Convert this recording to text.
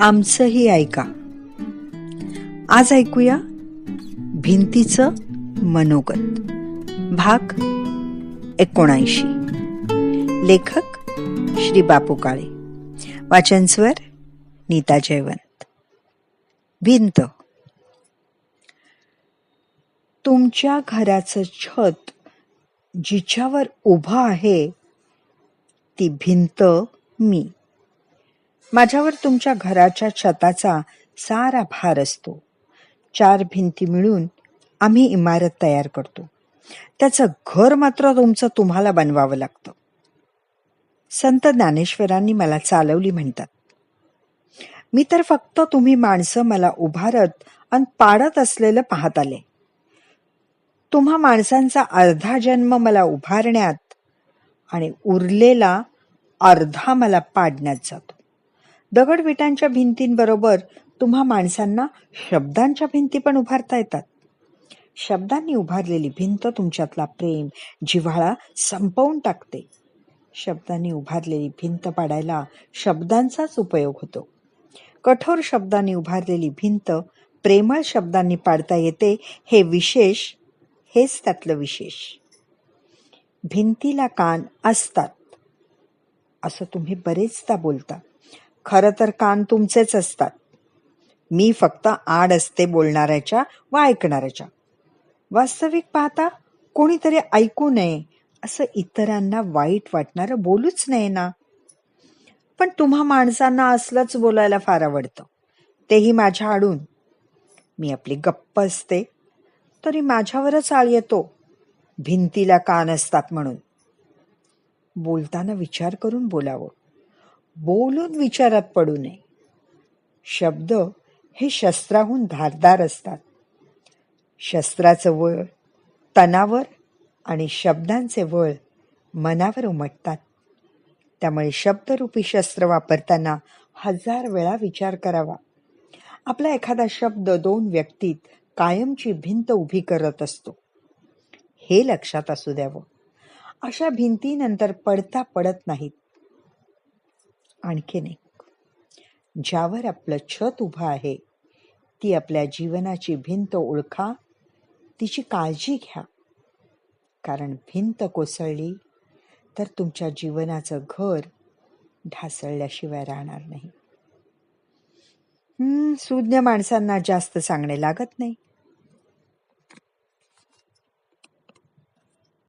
आमचंही ऐका. आज ऐकूया भिंतीचं मनोगत. भाग एकोणऐंशी. लेखक श्री बापू काळे. वाचनस्वर नीता जयवंत. भिंत. तुमच्या घराचं छत जिच्यावर उभं आहे ती भिंत मी. माझ्यावर तुमच्या घराच्या छताचा सारा भार असतो. चार भिंती मिळून आम्ही इमारत तयार करतो. त्याचं घर मात्र तुमचं तुम्हाला बनवावं लागतं. संत ज्ञानेश्वरांनी मला चालवली म्हणतात. मी तर फक्त तुम्ही माणसं मला उभारत आणि पाडत असलेलं पाहत आले. तुम्हा माणसांचा अर्धा जन्म मला उभारण्यात आणि उरलेला अर्धा मला पाडण्यात जातो. दगडविटांच्या भिंतींबरोबर तुम्हा माणसांना शब्दांच्या भिंती पण उभारता येतात. शब्दांनी उभारलेली भिंत तुमच्यातला प्रेम जिव्हाळा संपवून टाकते. शब्दांनी उभारलेली भिंत पाडायला शब्दांचाच उपयोग होतो. कठोर शब्दांनी उभारलेली भिंत प्रेमळ शब्दांनी पाडता येते हे विशेष हेच त्यातलं विशेष. भिंतीला कान असतात असं तुम्ही बरेचदा बोलता. खरं तर कान तुमचेच असतात. मी फक्त आड असते बोलणाऱ्याच्या व ऐकणाऱ्याच्या. वास्तविक पाहता कोणीतरी ऐकू नये असं इतरांना वाईट वाटणारं बोलूच नये ना. पण तुम्हा माणसांना असलंच बोलायला फार आवडतं. तेही माझ्या आडून. मी आपली गप्प असते तरी माझ्यावरच आळ येतो. भिंतीला कान असतात म्हणून. बोलताना विचार करून बोलावं. बोलून विचारात पडू नये. शब्द हे शस्त्राहून धारदार असतात. शस्त्राचं वळ तणावर आणि शब्दांचे वळ मनावर उमटतात. त्यामुळे शब्दरूपी शस्त्र वापरताना हजार वेळा विचार करावा. आपला एखादा शब्द दोन व्यक्तीत कायमची भिंत उभी करत असतो. हे लक्षात असू द्यावं. अशा भिंतीनंतर पडता पडत नाहीत. आणखीन एक ज्यावर आपलं छत उभं आहे ती आपल्या जीवनाची भिंत ओळखा तिची काळजी घ्या. कारण भिंत कोसळली तर तुमच्या जीवनाचं घर ढासळल्याशिवाय राहणार नाही. सुज्ञ माणसांना जास्त सांगणे लागत नाही.